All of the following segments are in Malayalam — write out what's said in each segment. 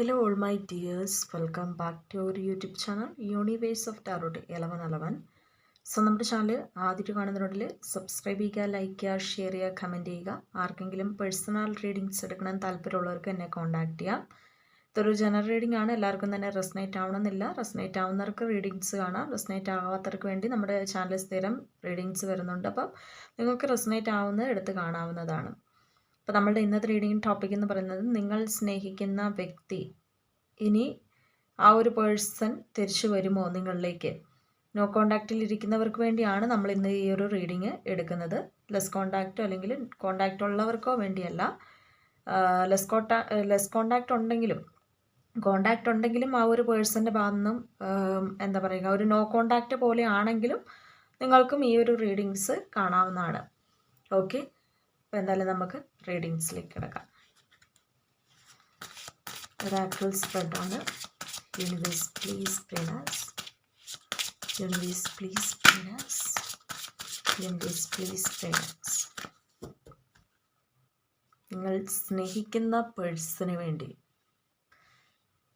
Hello, my dears welcome back to to YouTube channel universe of of Tarot 1111. So നമ്മുടെ ചാനൽ ആദ്യമായിട്ട് കാണുന്നവരോടിൽ സബ്സ്ക്രൈബ് ചെയ്യുക ലൈക്ക് ചെയ്യുക ഷെയർ ചെയ്യുക കമന്റ് ചെയ്യുക. ആർക്കെങ്കിലും പേഴ്സണൽ റീഡിങ്സ് എടുക്കണം താല്പര്യമുള്ളവർക്ക് എന്നെ കോൺടാക്ട് ചെയ്യാം. ഇതൊരു ജനറൽ റീഡിംഗ് ആണ്. എല്ലാവർക്കും തന്നെ റെസ്നേറ്റ് ആവണമെന്നില്ല. റെസ്നേറ്റ് ആവുന്നവർക്ക് റീഡിങ്സ് കാണാം. റെസ്നേറ്റ് ആവാത്തവർക്ക് വേണ്ടി നമ്മുടെ ചാനൽ സ്ഥിരം റീഡിങ്സ് വരുന്നുണ്ട്. അപ്പം നിങ്ങൾക്ക് റെസ്നേറ്റ് ആവുന്നത് എടുത്ത് കാണാവുന്നതാണ്. അപ്പോൾ നമ്മളുടെ ഇന്നത്തെ റീഡിംഗ് ടോപ്പിക് എന്ന് പറയുന്നത് നിങ്ങൾ സ്നേഹിക്കുന്ന വ്യക്തി ഇനി ആ ഒരു പേഴ്സൺ തിരിച്ചു വരുമോ നിങ്ങളിലേക്ക്? നോ കോണ്ടാക്റ്റിൽ ഇരിക്കുന്നവർക്ക് വേണ്ടിയാണ് നമ്മൾ ഇന്ന് ഈ ഒരു റീഡിങ് എടുക്കുന്നത്. ലെസ് കോണ്ടാക്റ്റോ അല്ലെങ്കിൽ കോണ്ടാക്റ്റ് ഉള്ളവർക്കോ വേണ്ടിയല്ല. ലെസ് കോണ്ടാ ലെസ് കോണ്ടാക്റ്റ് ഉണ്ടെങ്കിലും കോണ്ടാക്റ്റ് ഉണ്ടെങ്കിലും ആ ഒരു പേഴ്സന്റെ ഭാഗത്തു നിന്നും എന്താ പറയുക ഒരു നോ കോണ്ടാക്റ്റ് പോലെ ആണെങ്കിലും നിങ്ങൾക്കും ഈ ഒരു റീഡിങ്സ് കാണാവുന്നതാണ്. ഓക്കെ അപ്പോൾ എന്തായാലും നമുക്ക് റീഡിങ്സിലേക്ക് കിടക്കാം. ഒരാക്കൾ സ്പ്രെഡാണ് യൂണിവേഴ്സ് പ്ലീസ് പ്ലീനാസ് യൂണിവേഴ്സ് പ്ലീസ് പ്ലീനാസ് യൂണിവേഴ്സ് പ്ലീസ് പ്ലീനാസ് നിങ്ങൾ സ്നേഹിക്കുന്ന പേഴ്സണിന് വേണ്ടി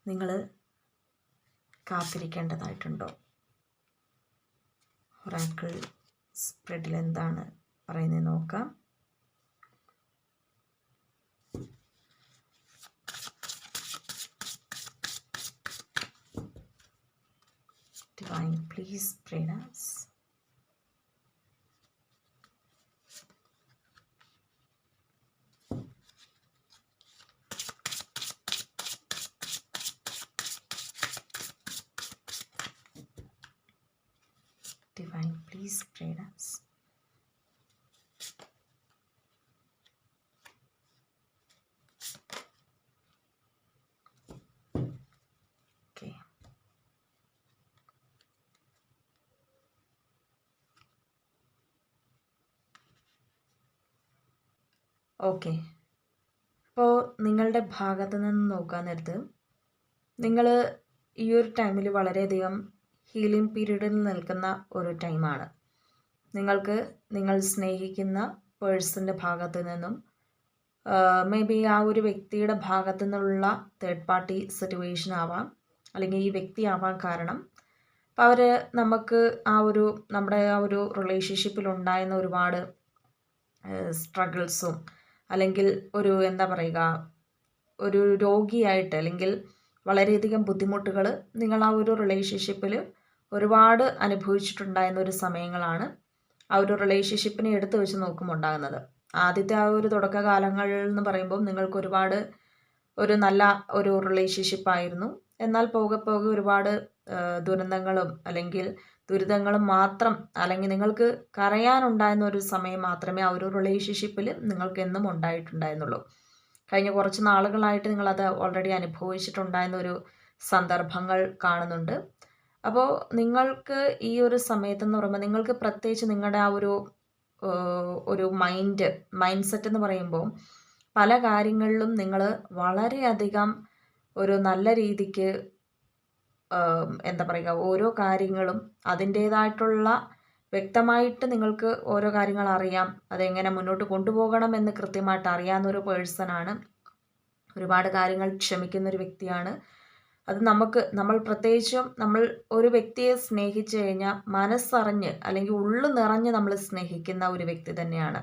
നിങ്ങൾ കാത്തിരിക്കേണ്ടതായിട്ടുണ്ടോ? ഒരാക്കിൾ സ്പ്രെഡിൽ എന്താണ് പറയുന്നത് നോക്കാം. traders. Divine, please trade us. Okay. അപ്പോൾ നിങ്ങളുടെ ഭാഗത്ത് നിന്ന് നോക്കാൻ നേരത്ത് നിങ്ങൾ ഈ ഒരു ടൈമിൽ വളരെയധികം ഹീലിംഗ് പീരീഡിൽ നിൽക്കുന്ന ഒരു ടൈമാണ്. നിങ്ങൾക്ക് നിങ്ങൾ സ്നേഹിക്കുന്ന പേഴ്സന്റെ ഭാഗത്ത് നിന്നും മേ ബി ആ ഒരു വ്യക്തിയുടെ ഭാഗത്തു നിന്നുള്ള തേർഡ് പാർട്ടി സിറ്റുവേഷൻ ആവാം അല്ലെങ്കിൽ ഈ വ്യക്തി ആവാൻ കാരണം. അപ്പോൾ അവർ നമുക്ക് ആ ഒരു നമ്മുടെ ആ ഒരു റിലേഷൻഷിപ്പിൽ ഉണ്ടായിരുന്ന ഒരുപാട് സ്ട്രഗിൾസും അല്ലെങ്കിൽ ഒരു എന്താ പറയുക ഒരു രോഗിയായിട്ട് അല്ലെങ്കിൽ വളരെയധികം ബുദ്ധിമുട്ടുകൾ നിങ്ങൾ ആ ഒരു റിലേഷൻഷിപ്പിൽ ഒരുപാട് അനുഭവിച്ചിട്ടുണ്ടായിരുന്ന ഒരു സമയങ്ങളാണ് ആ ഒരു റിലേഷൻഷിപ്പിനെ എടുത്തു വെച്ച് നോക്കുമ്പോൾ ഉണ്ടാകുന്നത്. ആദ്യത്തെ ആ ഒരു തുടക്കകാലങ്ങൾ എന്ന് പറയുമ്പോൾ നിങ്ങൾക്ക് ഒരുപാട് ഒരു നല്ല ഒരു റിലേഷൻഷിപ്പായിരുന്നു എന്നാൽ പോകെ പോകെ ഒരുപാട് ദുരന്തങ്ങളും അല്ലെങ്കിൽ ദുരിതങ്ങളും മാത്രം അല്ലെങ്കിൽ നിങ്ങൾക്ക് കരയാനുണ്ടായിരുന്ന ഒരു സമയം മാത്രമേ ആ ഒരു റിലേഷൻഷിപ്പിൽ നിങ്ങൾക്ക് എന്നും ഉണ്ടായിട്ടുണ്ടായിരുന്നുള്ളൂ. കഴിഞ്ഞ കുറച്ച് നാളുകളായിട്ട് നിങ്ങളത് ഓൾറെഡി അനുഭവിച്ചിട്ടുണ്ടായിരുന്ന ഒരു സന്ദർഭങ്ങൾ കാണുന്നുണ്ട്. അപ്പോൾ നിങ്ങൾക്ക് ഈ ഒരു സമയത്തെന്ന് പറയുമ്പോൾ നിങ്ങൾക്ക് പ്രത്യേകിച്ച് നിങ്ങളുടെ ആ ഒരു ഒരു മൈൻഡ് മൈൻഡ് സെറ്റ് എന്ന് പറയുമ്പോൾ പല കാര്യങ്ങളിലും നിങ്ങൾ വളരെയധികം ഒരു നല്ല രീതിക്ക് എന്താ പറയുക ഓരോ കാര്യങ്ങളും അതിന്റേതായിട്ടുള്ള വ്യക്തമായിട്ട് നിങ്ങൾക്ക് ഓരോ കാര്യങ്ങൾ അറിയാം. അതെങ്ങനെ മുന്നോട്ട് കൊണ്ടുപോകണം എന്ന് കൃത്യമായിട്ട് അറിയാവുന്ന ഒരു പേഴ്സണാണ് ഒരുപാട് കാര്യങ്ങൾ ക്ഷമിക്കുന്ന ഒരു വ്യക്തിയാണ്. അത് നമുക്ക് നമ്മൾ പ്രത്യേകിച്ചും നമ്മൾ ഒരു വ്യക്തിയെ സ്നേഹിച്ചു കഴിഞ്ഞാൽ മനസ്സറിഞ്ഞ് അല്ലെങ്കിൽ ഉള്ളു നിറഞ്ഞ് നമ്മൾ സ്നേഹിക്കുന്ന ഒരു വ്യക്തി തന്നെയാണ്.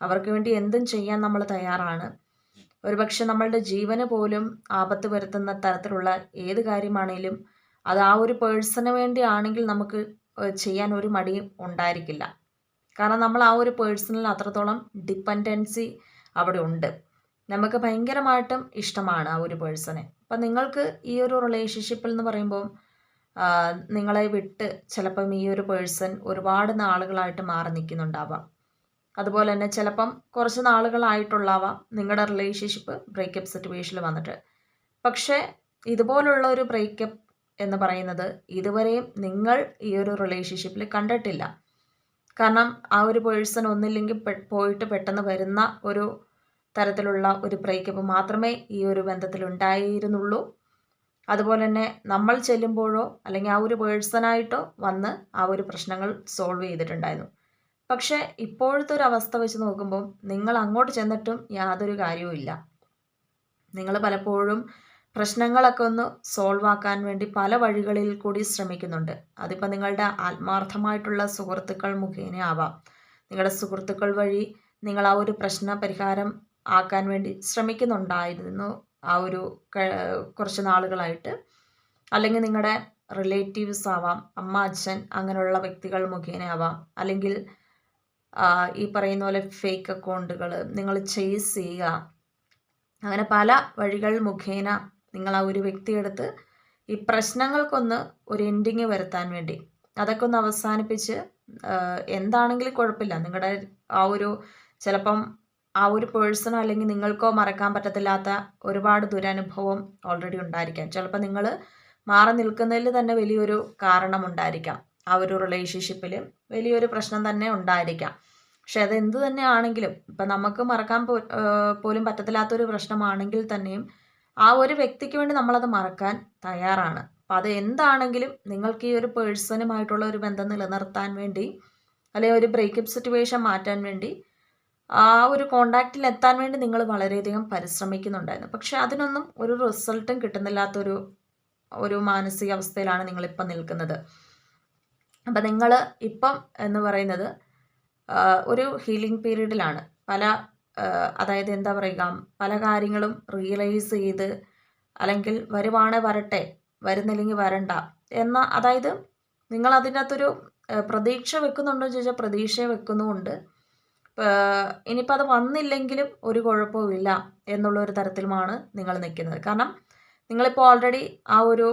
അവർക്ക് വേണ്ടി എന്തും ചെയ്യാൻ നമ്മൾ തയ്യാറാണ്. ഒരുപക്ഷെ നമ്മളുടെ ജീവന് പോലും ആപത്ത് വരുത്തുന്ന തരത്തിലുള്ള ഏത് കാര്യമാണേലും അത് ആ ഒരു പേഴ്സണ് വേണ്ടി ആണെങ്കിൽ നമുക്ക് ചെയ്യാൻ ഒരു മടിയും ഉണ്ടായിരിക്കില്ല. കാരണം നമ്മൾ ആ ഒരു പേഴ്സണിൽ അത്രത്തോളം ഡിപ്പെൻഡൻസി അവിടെ ഉണ്ട്. നമുക്ക് ഭയങ്കരമായിട്ടും ഇഷ്ടമാണ് ആ ഒരു പേഴ്സണെ അപ്പം നിങ്ങൾക്ക് ഈ ഒരു റിലേഷൻഷിപ്പിൽ എന്ന് പറയുമ്പോൾ നിങ്ങളെ വിട്ട് ചിലപ്പം ഈ ഒരു പേഴ്സൺ ഒരുപാട് നാളുകളായിട്ട് മാറി നിൽക്കുന്നുണ്ടാവാം. അതുപോലെ തന്നെ ചിലപ്പം കുറച്ച് നാളുകളായിട്ടുള്ളാവാം നിങ്ങളുടെ റിലേഷൻഷിപ്പ് ബ്രേക്കപ്പ് സിറ്റുവേഷനിൽ വന്നിട്ട്. പക്ഷേ ഇതുപോലുള്ള ഒരു ബ്രേക്കപ്പ് എന്ന് പറയുന്നത് ഇതുവരെയും നിങ്ങൾ ഈ ഒരു റിലേഷൻഷിപ്പിൽ കണ്ടിട്ടില്ല. കാരണം ആ ഒരു പേഴ്സൺ ഒന്നില്ലെങ്കിൽ പോയിട്ട് പെട്ടെന്ന് വരുന്ന ഒരു തരത്തിലുള്ള ഒരു ബ്രേക്കപ്പ് മാത്രമേ ഈ ഒരു ബന്ധത്തിൽ ഉണ്ടായിരുന്നുള്ളൂ. അതുപോലെ തന്നെ നമ്മൾ ചെല്ലുമ്പോഴോ അല്ലെങ്കിൽ ആ ഒരു പേഴ്സണായിട്ടോ വന്ന് ആ ഒരു പ്രശ്നങ്ങൾ സോൾവ് ചെയ്തിട്ടുണ്ടായിരുന്നു. പക്ഷേ ഇപ്പോഴത്തെ ഒരു അവസ്ഥ വെച്ച് നോക്കുമ്പോൾ നിങ്ങൾ അങ്ങോട്ട് ചെന്നിട്ടും യാതൊരു കാര്യവും നിങ്ങൾ പലപ്പോഴും പ്രശ്നങ്ങളൊക്കെ ഒന്ന് സോൾവ് ആക്കാൻ വേണ്ടി പല വഴികളിൽ കൂടി ശ്രമിക്കുന്നുണ്ട്. അതിപ്പോൾ നിങ്ങളുടെ ആത്മാർത്ഥമായിട്ടുള്ള സുഹൃത്തുക്കൾ മുഖേന ആവാം. നിങ്ങളുടെ സുഹൃത്തുക്കൾ വഴി നിങ്ങൾ ആ ഒരു പ്രശ്ന പരിഹാരം ആക്കാൻ വേണ്ടി ശ്രമിക്കുന്നുണ്ടായിരുന്നു ആ ഒരു കുറച്ച് നാളുകളായിട്ട്. അല്ലെങ്കിൽ നിങ്ങളുടെ റിലേറ്റീവ്സ് ആവാം അമ്മ അച്ഛൻ അങ്ങനെയുള്ള വ്യക്തികൾ മുഖേന ആവാം. അല്ലെങ്കിൽ ഈ പറയുന്ന പോലെ ഫേക്ക് അക്കൗണ്ടുകൾ നിങ്ങൾ ചേസ് ചെയ്യുക. അങ്ങനെ പല വഴികൾ മുഖേന നിങ്ങൾ ആ ഒരു വ്യക്തിയെടുത്ത് ഈ പ്രശ്നങ്ങൾക്കൊന്ന് ഒരു എൻഡിങ് വരുത്താൻ വേണ്ടി. അതൊക്കെ ഒന്ന് അവസാനിപ്പിച്ച് എന്താണെങ്കിലും കുഴപ്പമില്ല. നിങ്ങളുടെ ആ ഒരു ചിലപ്പം ആ ഒരു പേഴ്സണോ അല്ലെങ്കിൽ നിങ്ങൾക്കോ മറക്കാൻ പറ്റത്തില്ലാത്ത ഒരുപാട് ദുരനുഭവം ഓൾറെഡി ഉണ്ടായിരിക്കാം. ചിലപ്പോൾ നിങ്ങൾ മാറി നിൽക്കുന്നതിൽ തന്നെ വലിയൊരു കാരണം ഉണ്ടായിരിക്കാം ആ ഒരു റിലേഷൻഷിപ്പിൽ വലിയൊരു പ്രശ്നം തന്നെ ഉണ്ടായിരിക്കാം. പക്ഷെ അത് എന്ത് തന്നെ ആണെങ്കിലും ഇപ്പം നമുക്ക് മറക്കാൻ പോലും പറ്റത്തില്ലാത്തൊരു പ്രശ്നമാണെങ്കിൽ തന്നെയും ആ ഒരു വ്യക്തിക്ക് വേണ്ടി നമ്മളത് മറക്കാൻ തയ്യാറാണ്. അപ്പം അത് എന്താണെങ്കിലും നിങ്ങൾക്ക് ഈ ഒരു പേഴ്സണുമായിട്ടുള്ള ഒരു ബന്ധം നിലനിർത്താൻ വേണ്ടി അല്ലെങ്കിൽ ഒരു ബ്രേക്കപ്പ് സിറ്റുവേഷൻ മാറ്റാൻ വേണ്ടി ആ ഒരു കോണ്ടാക്റ്റിൽ എത്താൻ വേണ്ടി നിങ്ങൾ വളരെയധികം പരിശ്രമിക്കുന്നുണ്ടായിരുന്നു. പക്ഷെ അതിനൊന്നും ഒരു റിസൾട്ടും കിട്ടുന്നില്ലാത്തൊരു ഒരു മാനസികാവസ്ഥയിലാണ് നിങ്ങളിപ്പം നിൽക്കുന്നത്. അപ്പം നിങ്ങൾ ഇപ്പം എന്ന് പറയുന്നത് ഒരു ഹീലിംഗ് പീരീഡിലാണ്. പല അതായത് എന്താ പറയുക പല കാര്യങ്ങളും റിയലൈസ് ചെയ്ത് അല്ലെങ്കിൽ വരുവാണ് വരട്ടെ വരുന്നില്ലെങ്കിൽ വരണ്ട എന്ന അതായത് നിങ്ങൾ അതിനകത്തൊരു പ്രതീക്ഷ വെക്കുന്നുണ്ടോ ചോദിച്ചാൽ പ്രതീക്ഷ വെക്കുന്നുമുണ്ട്. ഇനിയിപ്പോൾ അത് വന്നില്ലെങ്കിലും ഒരു കുഴപ്പവുമില്ല എന്നുള്ള ഒരു തരത്തിലുമാണ് നിങ്ങൾ നിൽക്കുന്നത്. കാരണം നിങ്ങളിപ്പോൾ ഓൾറെഡി ആ ഒരു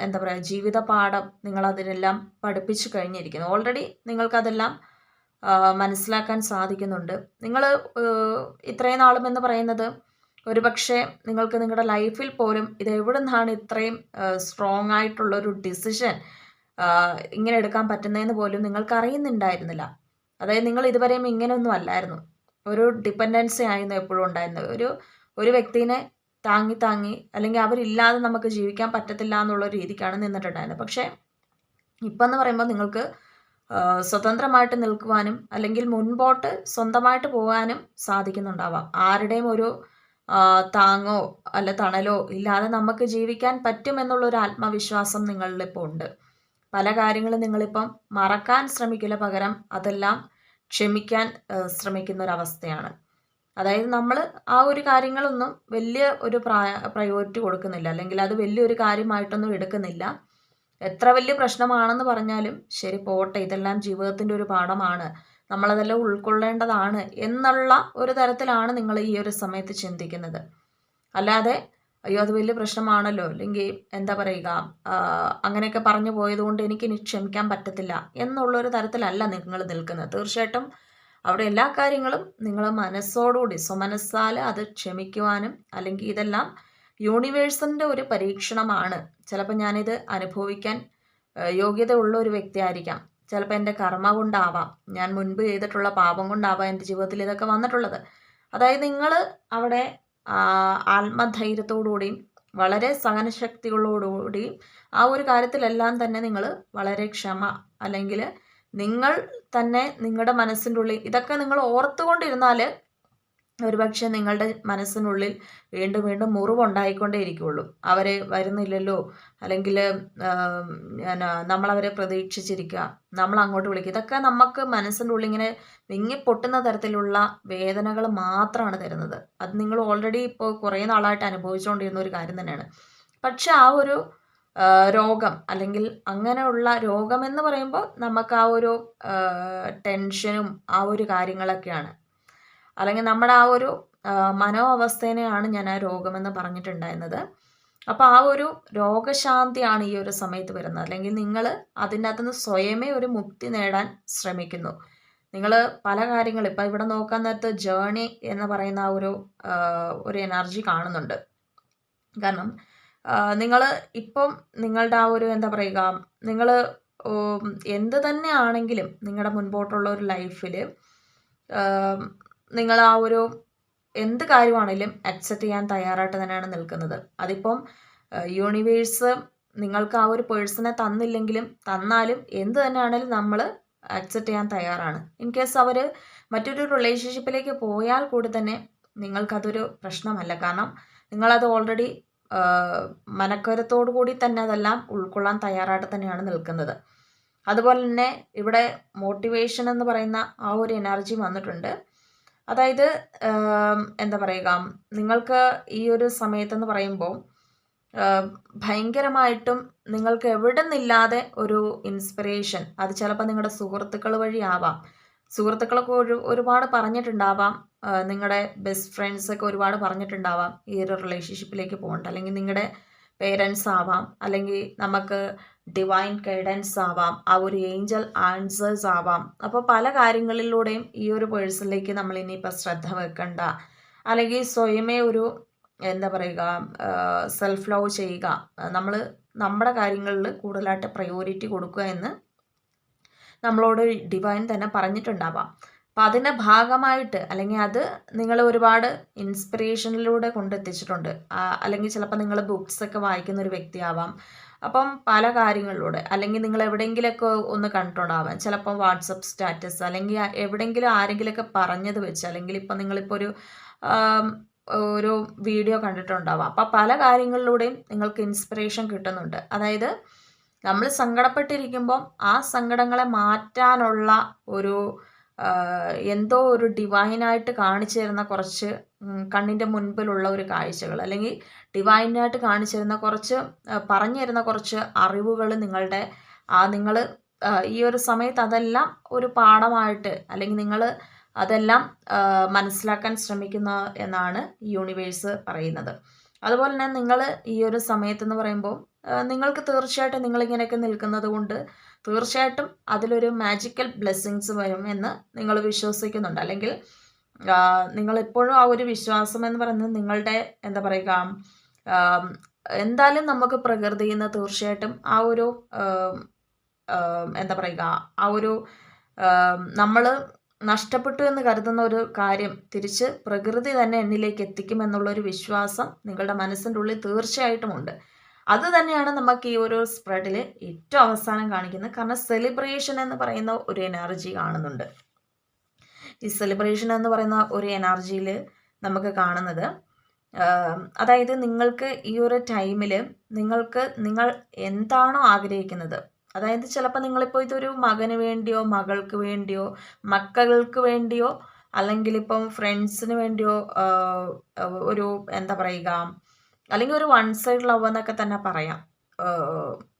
എന്താ പറയുക ജീവിത പാഠം നിങ്ങളതിനെല്ലാം പഠിപ്പിച്ചു കഴിഞ്ഞിരിക്കുന്നു. ഓൾറെഡി നിങ്ങൾക്കതെല്ലാം മനസ്സിലാക്കാൻ സാധിക്കുന്നുണ്ട്. നിങ്ങൾ ഇത്രയും നാളും എന്ന് പറയുന്നത് ഒരുപക്ഷെ നിങ്ങൾക്ക് നിങ്ങളുടെ ലൈഫിൽ പോലും ഇത് എവിടെ നിന്നാണ് ഇത്രയും സ്ട്രോങ് ആയിട്ടുള്ളൊരു ഡിസിഷൻ ഇങ്ങനെ എടുക്കാൻ പറ്റുന്നതെന്ന് പോലും നിങ്ങൾക്ക് അറിയുന്നുണ്ടായിരുന്നില്ല. അതായത് നിങ്ങൾ ഇതുവരെയും ഇങ്ങനെയൊന്നും അല്ലായിരുന്നു. ഒരു ഡിപ്പെൻഡൻസി ആയിരുന്നു എപ്പോഴും ഉണ്ടായിരുന്നത്. ഒരു ഒരു വ്യക്തിനെ താങ്ങി താങ്ങി അല്ലെങ്കിൽ അവരില്ലാതെ നമുക്ക് ജീവിക്കാൻ പറ്റത്തില്ല എന്നുള്ള രീതിക്കാണ് നിന്നിട്ടുണ്ടായിരുന്നത്. പക്ഷേ ഇപ്പം എന്ന് പറയുമ്പോൾ നിങ്ങൾക്ക് സ്വതന്ത്രമായിട്ട് നിൽക്കുവാനും അല്ലെങ്കിൽ മുൻപോട്ട് സ്വന്തമായിട്ട് പോകാനും സാധിക്കുന്നുണ്ടാവാം. ആരുടെയും ഒരു താങ്ങോ അല്ല തണലോ ഇല്ലാതെ നമുക്ക് ജീവിക്കാൻ പറ്റുമെന്നുള്ളൊരു ആത്മവിശ്വാസം നിങ്ങളിലിപ്പോൾ ഉണ്ട്. പല കാര്യങ്ങളും നിങ്ങളിപ്പം മറക്കാൻ ശ്രമിക്കില്ല പകരം അതെല്ലാം ക്ഷമിക്കാൻ ശ്രമിക്കുന്ന ഒരവസ്ഥയാണ് അതായത് നമ്മൾ ആ ഒരു കാര്യങ്ങളൊന്നും വലിയ ഒരു പ്രയോറിറ്റി കൊടുക്കുന്നില്ല. അല്ലെങ്കിൽ അത് വലിയൊരു കാര്യമായിട്ടൊന്നും എടുക്കുന്നില്ല. എത്ര വലിയ പ്രശ്നമാണെന്ന് പറഞ്ഞാലും ശരി പോട്ടെ ഇതെല്ലാം ജീവിതത്തിന്റെ ഒരു പാഠമാണ്. നമ്മളതെല്ലാം ഉൾക്കൊള്ളേണ്ടതാണ് എന്നുള്ള ഒരു തരത്തിലാണ് നിങ്ങൾ ഈ ഒരു സമയത്ത് ചിന്തിക്കുന്നത്. അല്ലാതെ അയ്യോ അത് വലിയ പ്രശ്നമാണല്ലോ അല്ലെങ്കിൽ എന്താ പറയുക അങ്ങനെയൊക്കെ പറഞ്ഞു പോയതുകൊണ്ട് എനിക്ക് ഇനി ക്ഷമിക്കാൻ പറ്റത്തില്ല എന്നുള്ളൊരു തരത്തിലല്ല നിങ്ങൾ നിൽക്കുന്നത്. തീർച്ചയായിട്ടും അവിടെ എല്ലാ കാര്യങ്ങളും നിങ്ങൾ മനസ്സോടുകൂടി സ്വമനസ്സാൽ അത് ക്ഷമിക്കുവാനും അല്ലെങ്കിൽ ഇതെല്ലാം യൂണിവേഴ്സിന്റെ ഒരു പരീക്ഷണമാണ്. ചിലപ്പോൾ ഞാനിത് അനുഭവിക്കാൻ യോഗ്യത ഉള്ള ഒരു വ്യക്തിയായിരിക്കാം. ചിലപ്പോൾ എന്റെ കർമ്മ കൊണ്ടാവാം. ഞാൻ മുൻപ് ചെയ്തിട്ടുള്ള പാപം കൊണ്ടാവാം എന്റെ ജീവിതത്തിൽ ഇതൊക്കെ വന്നിട്ടുള്ളത്. അതായത് നിങ്ങൾ അവിടെ ആത്മധൈര്യത്തോടുകൂടിയും വളരെ സഹനശക്തികളോടുകൂടിയും ആ ഒരു കാര്യത്തിലെല്ലാം തന്നെ നിങ്ങൾ വളരെ ക്ഷമ അല്ലെങ്കിൽ നിങ്ങൾ തന്നെ നിങ്ങളുടെ മനസ്സിന്റെ ഉള്ളിൽ ഇതൊക്കെ നിങ്ങൾ ഓർത്തുകൊണ്ടിരുന്നാൽ ഒരുപക്ഷെ നിങ്ങളുടെ മനസ്സിനുള്ളിൽ വീണ്ടും വീണ്ടും മുറിവുണ്ടായിക്കൊണ്ടേ ഇരിക്കുകയുള്ളൂ അവർ വരുന്നില്ലല്ലോ. അല്ലെങ്കിൽ നമ്മളവരെ പ്രതീക്ഷിച്ചിരിക്കുക നമ്മൾ അങ്ങോട്ട് വിളിക്കുക ഇതൊക്കെ നമുക്ക് മനസ്സിന്റെ ഉള്ളിൽ ഇങ്ങനെ വിങ്ങിപ്പൊട്ടുന്ന തരത്തിലുള്ള വേദനകൾ മാത്രമാണ് തരുന്നത്. അത് നിങ്ങൾ ഓൾറെഡി ഇപ്പോൾ കുറേ നാളായിട്ട് അനുഭവിച്ചുകൊണ്ടിരുന്ന ഒരു കാര്യം തന്നെയാണ്. പക്ഷെ ആ ഒരു രോഗം അല്ലെങ്കിൽ അങ്ങനെയുള്ള എന്ന് പറയുമ്പോൾ നമുക്ക് ആ ഒരു ടെൻഷനും ആ ഒരു കാര്യങ്ങളൊക്കെയാണ്. അല്ലെങ്കിൽ നമ്മുടെ ആ ഒരു മനോ അവസ്ഥേനെയാണ് ഞാൻ ആ രോഗമെന്ന് പറഞ്ഞിട്ടുണ്ടായിരുന്നത്. അപ്പോൾ ആ ഒരു രോഗശാന്തിയാണ് ഈ ഒരു സമയത്ത് വരുന്നത്. അല്ലെങ്കിൽ നിങ്ങൾ അതിന്റെ അകത്തുനിന്ന് സ്വയമേ ഒരു മുക്തി നേടാൻ ശ്രമിക്കുന്നു. നിങ്ങൾ പല കാര്യങ്ങൾ ഇപ്പം ഇവിടെ നോക്കാൻ നേരത്ത് ജേണി എന്ന് പറയുന്ന ആ ഒരു ഒരു എനർജി കാണുന്നുണ്ട്. കാരണം നിങ്ങൾ ഇപ്പം നിങ്ങളുടെ ആ ഒരു എന്താ പറയുക നിങ്ങൾ എന്ത് തന്നെ ആണെങ്കിലും നിങ്ങളുടെ മുൻപോട്ടുള്ള ഒരു ലൈഫിൽ നിങ്ങൾ ആ ഒരു എന്ത് കാര്യമാണെങ്കിലും അക്സെപ്റ്റ് ചെയ്യാൻ തയ്യാറായിട്ട് തന്നെയാണ് നിൽക്കുന്നത്. അതിപ്പം യൂണിവേഴ്സ് നിങ്ങൾക്ക് ആ ഒരു പേഴ്സണെ തന്നില്ലെങ്കിലും തന്നാലും എന്ത് തന്നെയാണെങ്കിലും നമ്മൾ അക്സെപ്റ്റ് ചെയ്യാൻ തയ്യാറാണ്. ഇൻ കേസ് അവർ മറ്റൊരു റിലേഷൻഷിപ്പിലേക്ക് പോയാൽ കൂടി തന്നെ നിങ്ങൾക്കതൊരു പ്രശ്നമല്ല. കാരണം നിങ്ങളത് ഓൾറെഡി മനക്കരുത്തോടു കൂടി തന്നെ അതെല്ലാം ഉൾക്കൊള്ളാൻ തയ്യാറായിട്ട് തന്നെയാണ് നിൽക്കുന്നത്. അതുപോലെ തന്നെ ഇവിടെ മോട്ടിവേഷൻ എന്ന് പറയുന്ന ആ ഒരു എനർജി വന്നിട്ടുണ്ട്. അതായത് എന്താ പറയുക നിങ്ങൾക്ക് ഈ ഒരു സമയത്തെന്ന് പറയുമ്പോൾ ഭയങ്കരമായിട്ടും നിങ്ങൾക്ക് എവിടെ നിന്നില്ലാതെ ഒരു ഇൻസ്പിറേഷൻ അത് ചിലപ്പോൾ നിങ്ങളുടെ സുഹൃത്തുക്കൾ ആവാം. സുഹൃത്തുക്കളൊക്കെ ഒരു ഒരുപാട് പറഞ്ഞിട്ടുണ്ടാവാം. നിങ്ങളുടെ ബെസ്റ്റ് ഫ്രണ്ട്സൊക്കെ ഒരുപാട് പറഞ്ഞിട്ടുണ്ടാവാം ഈ ഒരു റിലേഷൻഷിപ്പിലേക്ക് പോകണ്ട. അല്ലെങ്കിൽ നിങ്ങളുടെ പേരൻസ് ആവാം. അല്ലെങ്കിൽ നമുക്ക് ഡിവൈൻ ഗൈഡൻസ് ആവാം ആ ഒരു ഏഞ്ചൽ ആൻസേഴ്സ് ആവാം. അപ്പോൾ പല കാര്യങ്ങളിലൂടെയും ഈ ഒരു പേഴ്സണിലേക്ക് നമ്മൾ ഇനിയിപ്പോൾ ശ്രദ്ധ വെക്കണ്ട. അല്ലെങ്കിൽ സ്വയമേ ഒരു എന്താ പറയുക സെൽഫ് ലവ് ചെയ്യുക. നമ്മൾ നമ്മുടെ കാര്യങ്ങളിൽ കൂടുതലായിട്ട് പ്രയോറിറ്റി കൊടുക്കുക എന്ന് നമ്മളോട് ഡിവൈൻ തന്നെ പറഞ്ഞിട്ടുണ്ടാവാം. അപ്പം അതിന്റെ ഭാഗമായിട്ട് അല്ലെങ്കിൽ അത് നിങ്ങൾ ഒരുപാട് ഇൻസ്പിറേഷനിലൂടെ കൊണ്ടെത്തിച്ചിട്ടുണ്ട്. അല്ലെങ്കിൽ ചിലപ്പോൾ നിങ്ങൾ ബുക്സൊക്കെ വായിക്കുന്ന ഒരു വ്യക്തിയാവാം. അപ്പം പല കാര്യങ്ങളിലൂടെ അല്ലെങ്കിൽ നിങ്ങൾ എവിടെയെങ്കിലുമൊക്കെ ഒന്ന് കണ്ടിട്ടുണ്ടാവാം. ചിലപ്പോൾ വാട്സപ്പ് സ്റ്റാറ്റസ് അല്ലെങ്കിൽ എവിടെയെങ്കിലും ആരെങ്കിലുമൊക്കെ പറഞ്ഞത് വെച്ച് അല്ലെങ്കിൽ ഇപ്പം നിങ്ങളിപ്പോൾ ഒരു ഒരു വീഡിയോ കണ്ടിട്ടുണ്ടാവാം. അപ്പം പല കാര്യങ്ങളിലൂടെയും നിങ്ങൾക്ക് ഇൻസ്പിറേഷൻ കിട്ടുന്നുണ്ട്. അതായത് നമ്മൾ സങ്കടപ്പെട്ടിരിക്കുമ്പം ആ സങ്കടങ്ങളെ മാറ്റാനുള്ള ഒരു എന്തോ ഒരു ഡിവൈനായിട്ട് കാണിച്ചു തരുന്ന കുറച്ച് കണ്ണിന്റെ മുൻപിലുള്ള ഒരു കാഴ്ചകൾ. അല്ലെങ്കിൽ ഡിവൈനായിട്ട് കാണിച്ചു തരുന്ന കുറച്ച് പറഞ്ഞു തരുന്ന കുറച്ച് അറിവുകൾ നിങ്ങളുടെ ആ നിങ്ങൾ ഈ ഒരു സമയത്ത് അതെല്ലാം ഒരു പാഠമായിട്ട് അല്ലെങ്കിൽ നിങ്ങൾ അതെല്ലാം മനസ്സിലാക്കാൻ ശ്രമിക്കുന്ന എന്നാണ് യൂണിവേഴ്സ് പറയുന്നത്. അതുപോലെ തന്നെ നിങ്ങൾ ഈ ഒരു സമയത്തെന്ന് പറയുമ്പോൾ നിങ്ങൾക്ക് തീർച്ചയായിട്ടും നിങ്ങളിങ്ങനെയൊക്കെ നിൽക്കുന്നത് കൊണ്ട് തീർച്ചയായിട്ടും അതിലൊരു മാജിക്കൽ ബ്ലെസ്സിങ്സ് വരും എന്ന് നിങ്ങൾ വിശ്വസിക്കുന്നുണ്ട്. അല്ലെങ്കിൽ നിങ്ങൾ എപ്പോഴും ആ ഒരു വിശ്വാസം എന്ന് പറയുന്നത് നിങ്ങളുടെ എന്താ പറയുക എന്തായാലും നമുക്ക് പ്രകൃതിയിൽ നിന്ന് തീർച്ചയായിട്ടും ആ ഒരു എന്താ പറയുക ആ ഒരു നമ്മൾ നഷ്ടപ്പെട്ടു എന്ന് കരുതുന്ന ഒരു കാര്യം തിരിച്ച് പ്രകൃതി തന്നെ എന്നിലേക്ക് എത്തിക്കുമെന്നുള്ളൊരു വിശ്വാസം നിങ്ങളുടെ മനസ്സിന്റെ ഉള്ളിൽ തീർച്ചയായിട്ടും ഉണ്ട്. അത് തന്നെയാണ് നമുക്ക് ഈ ഒരു സ്പ്രെഡിൽ ഏറ്റവും അവസാനം കാണിക്കുന്നത് കാരണം സെലിബ്രേഷൻ എന്ന് പറയുന്ന ഒരു എനർജി കാണുന്നുണ്ട്. ഈ സെലിബ്രേഷൻ എന്ന് പറയുന്ന ഒരു എനർജിയിൽ നമുക്ക് കാണുന്നത് അതായത് നിങ്ങൾക്ക് ഈ ഒരു ടൈമിൽ നിങ്ങൾക്ക് നിങ്ങൾ എന്താണോ ആഗ്രഹിക്കുന്നത് അതായത് ചിലപ്പോൾ നിങ്ങളിപ്പോൾ ഇതൊരു മകന് വേണ്ടിയോ മകൾക്ക് വേണ്ടിയോ മക്കൾക്ക് വേണ്ടിയോ അല്ലെങ്കിൽ ഇപ്പം ഫ്രണ്ട്സിന് വേണ്ടിയോ ഒരു എന്താ പറയുക അല്ലെങ്കിൽ ഒരു വൺ സൈഡ് ലവ് എന്നൊക്കെ തന്നെ പറയാം.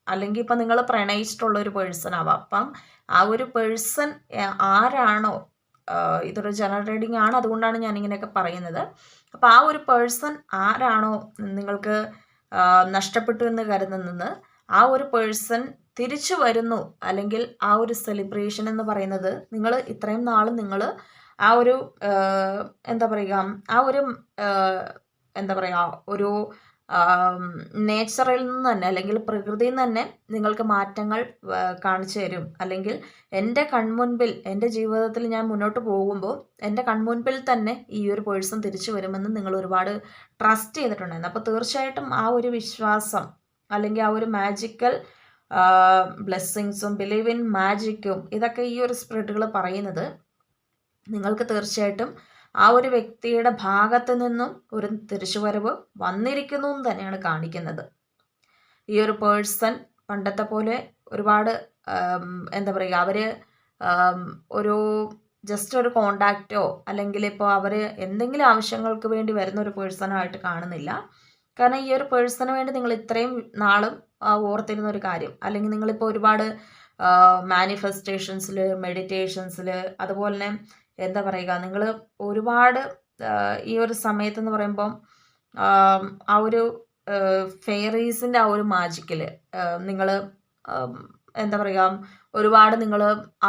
അല്ലെങ്കിൽ ഇപ്പം നിങ്ങൾ പ്രണയിച്ചിട്ടുള്ള ഒരു പേഴ്സൺ ആവാം. അപ്പം ആ ഒരു പേഴ്സൺ ആരാണോ ഇതൊരു ജനറൽ റീഡിംഗ് ആണ്. അതുകൊണ്ടാണ് ഞാൻ ഇങ്ങനെയൊക്കെ പറയുന്നത്. അപ്പോൾ ആ ഒരു പേഴ്സൺ ആരാണോ നിങ്ങൾക്ക് നഷ്ടപ്പെട്ടു എന്ന് കരുതുന്നത് ആ ഒരു പേഴ്സൺ തിരിച്ചു വരുന്നു. അല്ലെങ്കിൽ ആ ഒരു സെലിബ്രേഷൻ എന്ന് പറയുന്നത് നിങ്ങൾ ഇത്രയും നാൾ നിങ്ങൾ ആ ഒരു എന്താ പറയുക ആ ഒരു എന്താ പറയുക ഒരു നേച്ചറിൽ നിന്ന് തന്നെ അല്ലെങ്കിൽ പ്രകൃതിയിൽ നിന്ന് തന്നെ നിങ്ങൾക്ക് മാറ്റങ്ങൾ കാണിച്ചു തരും. അല്ലെങ്കിൽ എന്റെ കൺമുൻപിൽ എന്റെ ജീവിതത്തിൽ ഞാൻ മുന്നോട്ട് പോകുമ്പോൾ എന്റെ കൺമുൻപിൽ തന്നെ ഈ ഒരു പേഴ്സൺ തിരിച്ചു വരുമെന്ന് നിങ്ങൾ ഒരുപാട് ട്രസ്റ്റ് ചെയ്തിട്ടുണ്ടായിരുന്നു. അപ്പോൾ തീർച്ചയായിട്ടും ആ ഒരു വിശ്വാസം അല്ലെങ്കിൽ ആ ഒരു മാജിക്കൽ ബ്ലെസ്സിങ്സും ബിലീവ് ഇൻ മാജിക്കും ഇതൊക്കെ ഈ ഒരു സ്പിരിറ്റുകൾ പറയുന്നത് നിങ്ങൾക്ക് തീർച്ചയായിട്ടും ആ ഒരു വ്യക്തിയുടെ ഭാഗത്ത് നിന്നും ഒരു തിരിച്ചുവരവ് വന്നിരിക്കുന്നു എന്ന് തന്നെയാണ് കാണിക്കുന്നത്. ഈ ഒരു പേഴ്സൺ പണ്ടത്തെ പോലെ ഒരുപാട് എന്താ പറയുക അവർ ഒരു ജസ്റ്റ് ഒരു കോണ്ടാക്റ്റോ അല്ലെങ്കിൽ ഇപ്പോൾ അവർ എന്തെങ്കിലും ആവശ്യങ്ങൾക്ക് വേണ്ടി വരുന്ന ഒരു പേഴ്സണായിട്ട് കാണുന്നില്ല. കാരണം ഈ ഒരു പേഴ്സണ് വേണ്ടി നിങ്ങൾ ഇത്രയും നാളും ഓർത്തിരുന്ന ഒരു കാര്യം. അല്ലെങ്കിൽ നിങ്ങളിപ്പോൾ ഒരുപാട് മാനിഫെസ്റ്റേഷൻസിൽ മെഡിറ്റേഷൻസിൽ അതുപോലെ തന്നെ എന്താ പറയുക നിങ്ങൾ ഒരുപാട് ഈ ഒരു സമയത്തെന്ന് പറയുമ്പം ആ ഒരു ഫെയറീസിന്റെ ആ ഒരു മാജിക്കിൽ നിങ്ങൾ എന്താ പറയുക ഒരുപാട് നിങ്ങൾ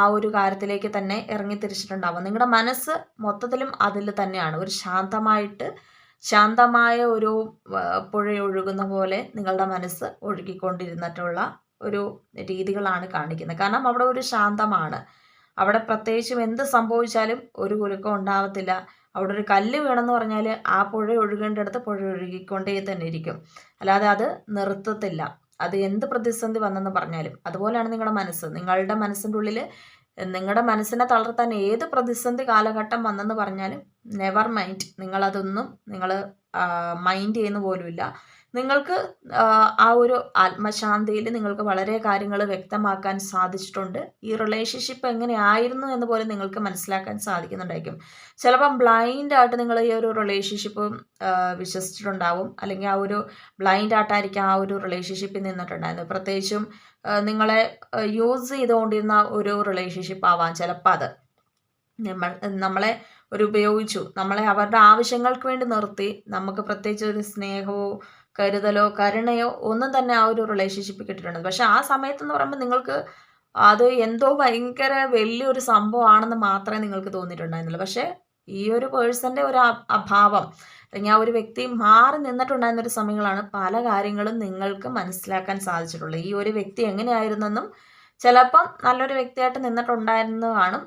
ആ ഒരു കാര്യത്തിലേക്ക് തന്നെ ഇറങ്ങി തിരിച്ചിട്ടുണ്ടാവും നിങ്ങളുടെ മനസ്സ് മൊത്തത്തിലും അതിൽ തന്നെയാണ്. ഒരു ശാന്തമായിട്ട് ശാന്തമായ ഒരു പുഴ ഒഴുകുന്ന പോലെ നിങ്ങളുടെ മനസ്സ് ഒഴുകിക്കൊണ്ടിരുന്നിട്ടുള്ള ഒരു രീതികളാണ് കാണിക്കുന്നത്. കാരണം അവിടെ ഒരു ശാന്തമാണ്. അവിടെ പ്രത്യേകിച്ചും എന്ത് സംഭവിച്ചാലും ഒരു കുലുക്കം ഉണ്ടാവത്തില്ല. അവിടെ ഒരു കല്ല് വീണെന്ന് പറഞ്ഞാൽ ആ പുഴ ഒഴുകേണ്ടടുത്ത് പുഴ ഒഴുകിക്കൊണ്ടേ തന്നെ ഇരിക്കും. അല്ലാതെ അത് നിർത്തത്തില്ല. അത് എന്ത് പ്രതിസന്ധി വന്നെന്ന് പറഞ്ഞാലും. അതുപോലെയാണ് നിങ്ങളുടെ മനസ്സ്. നിങ്ങളുടെ മനസ്സിന്റെ ഉള്ളിൽ നിങ്ങളുടെ മനസ്സിനെ തളർത്താൻ ഏത് പ്രതിസന്ധി കാലഘട്ടം വന്നെന്ന് പറഞ്ഞാലും നെവർ മൈൻഡ് നിങ്ങളതൊന്നും നിങ്ങൾ മൈൻഡ് ചെയ്യുന്ന പോലുമില്ല. നിങ്ങൾക്ക് ആ ഒരു ആത്മശാന്തിയിൽ നിങ്ങൾക്ക് വളരെ കാര്യങ്ങൾ വ്യക്തമാക്കാൻ സാധിച്ചിട്ടുണ്ട്. ഈ റിലേഷൻഷിപ്പ് എങ്ങനെയായിരുന്നു എന്ന് പോലും നിങ്ങൾക്ക് മനസ്സിലാക്കാൻ സാധിക്കുന്നുണ്ടായിരിക്കും. ചിലപ്പം ബ്ലൈൻഡ് ആയിട്ട് നിങ്ങൾ ഈ ഒരു റിലേഷൻഷിപ്പ് വിശ്വസിച്ചിട്ടുണ്ടാവും. അല്ലെങ്കിൽ ആ ഒരു ബ്ലൈൻഡ് ആയിട്ടായിരിക്കും ആ ഒരു റിലേഷൻഷിപ്പിൽ നിന്നിട്ടുണ്ടായിരുന്നത്. പ്രത്യേകിച്ചും നിങ്ങളെ യൂസ് ചെയ്തുകൊണ്ടിരുന്ന ഒരു റിലേഷൻഷിപ്പ് ആവാം ചിലപ്പോൾ അത്. നമ്മൾ നമ്മളെ ഒരു ഉപയോഗിച്ചു. നമ്മളെ അവരുടെ ആവശ്യങ്ങൾക്ക് വേണ്ടി നിർത്തി. നമുക്ക് പ്രത്യേകിച്ച് ഒരു സ്നേഹമോ കരുതലോ കരുണയോ ഒന്നും തന്നെ ആ ഒരു റിലേഷൻഷിപ്പ് കിട്ടിയിട്ടുണ്ട്. പക്ഷെ ആ സമയത്തെന്ന് പറയുമ്പോൾ നിങ്ങൾക്ക് അത് എന്തോ ഭയങ്കര വലിയൊരു സംഭവമാണെന്ന് മാത്രമേ നിങ്ങൾക്ക് തോന്നിയിട്ടുണ്ടായിരുന്നുള്ളൂ. പക്ഷേ ഈ ഒരു പേഴ്സന്റെ ഒരു അഭാവം അല്ലെങ്കിൽ ആ ഒരു വ്യക്തി മാറി നിന്നിട്ടുണ്ടായിരുന്ന ഒരു സമയങ്ങളാണ് പല കാര്യങ്ങളും നിങ്ങൾക്ക് മനസ്സിലാക്കാൻ സാധിച്ചിട്ടുള്ളത്. ഈ ഒരു വ്യക്തി എങ്ങനെയായിരുന്നെന്നും ചിലപ്പം നല്ലൊരു വ്യക്തിയായിട്ട് നിന്നിട്ടുണ്ടായിരുന്നു കാണും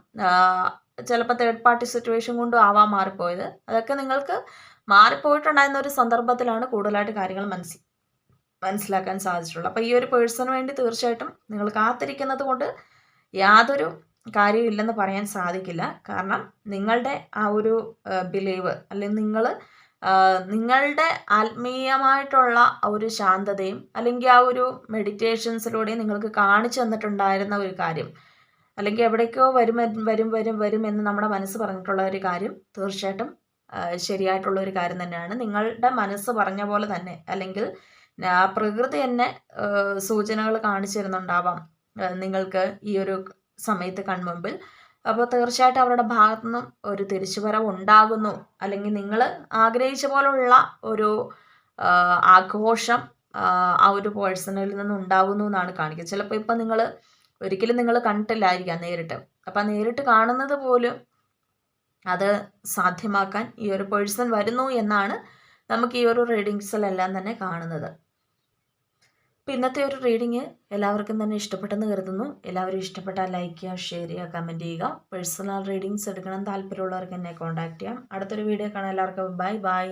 ചിലപ്പോൾ തേർഡ് പാർട്ടി സിറ്റുവേഷൻ കൊണ്ടും ആവാൻ മാറിപ്പോയത്. അതൊക്കെ നിങ്ങൾക്ക് മാറിപ്പോയിട്ടുണ്ടായിരുന്ന ഒരു സന്ദർഭത്തിലാണ് കൂടുതലായിട്ട് കാര്യങ്ങൾ മനസ്സിൽ മനസ്സിലാക്കാൻ സാധിച്ചിട്ടുള്ളത്. അപ്പോൾ ഈ ഒരു പേഴ്സണിന് വേണ്ടി തീർച്ചയായിട്ടും നിങ്ങൾ കാത്തിരിക്കുന്നത് കൊണ്ട് യാതൊരു കാര്യമില്ലെന്ന് പറയാൻ സാധിക്കില്ല. കാരണം നിങ്ങളുടെ ആ ഒരു ബിലീവ് അല്ലെങ്കിൽ നിങ്ങൾ നിങ്ങളുടെ ആത്മീയമായിട്ടുള്ള ആ ഒരു ശാന്തതയും അല്ലെങ്കിൽ ആ ഒരു മെഡിറ്റേഷൻസിലൂടെയും നിങ്ങൾക്ക് കാണിച്ചു തന്നിട്ടുണ്ടായിരുന്ന ഒരു കാര്യം അല്ലെങ്കിൽ എവിടേക്കോ വരും വരും വരും വരും എന്ന് നമ്മുടെ മനസ്സ് പറഞ്ഞിട്ടുള്ള ഒരു കാര്യം തീർച്ചയായിട്ടും ശരിയായിട്ടുള്ള ഒരു കാര്യം തന്നെയാണ്. നിങ്ങളുടെ മനസ്സ് പറഞ്ഞ പോലെ തന്നെ അല്ലെങ്കിൽ പ്രകൃതി തന്നെ സൂചനകൾ കാണിച്ചു തരുന്നുണ്ടാവാം നിങ്ങൾക്ക് ഈ ഒരു സമയത്ത് കൺമുമ്പിൽ. അപ്പോൾ തീർച്ചയായിട്ടും അവരുടെ ഭാഗത്തു നിന്നും ഒരു തിരിച്ചുവരവ് ഉണ്ടാകുന്നു. അല്ലെങ്കിൽ നിങ്ങൾ ആഗ്രഹിച്ച പോലുള്ള ഒരു ആഘോഷം ആ ഒരു പേഴ്സണിൽ നിന്ന് ഉണ്ടാകുന്നു എന്നാണ് കാണിക്കുന്നത്. ചിലപ്പോൾ ഇപ്പം നിങ്ങൾ ഒരിക്കലും നിങ്ങൾ കണ്ടിട്ടില്ലായിരിക്കാം നേരിട്ട്. അപ്പം നേരിട്ട് കാണുന്നത് പോലും അത് സാധ്യമാക്കാൻ ഈ ഒരു പേഴ്സൺ വരുന്നു എന്നാണ് നമുക്ക് ഈ ഒരു റീഡിങ്സിലെല്ലാം തന്നെ കാണുന്നത്. അപ്പം ഇന്നത്തെ ഒരു റീഡിങ് എല്ലാവർക്കും തന്നെ ഇഷ്ടപ്പെട്ടെന്ന് കരുതുന്നു. എല്ലാവരും ഇഷ്ടപ്പെട്ടാൽ ലൈക്ക് ചെയ്യുക ഷെയർ ചെയ്യുക കമന്റ് ചെയ്യുക. പേഴ്സണൽ റീഡിങ്സ് എടുക്കണം താല്പര്യമുള്ളവർക്ക് എന്നെ കോൺടാക്ട് ചെയ്യാം. അടുത്തൊരു വീഡിയോ കാണാൻ എല്ലാവർക്കും ബൈ ബൈ.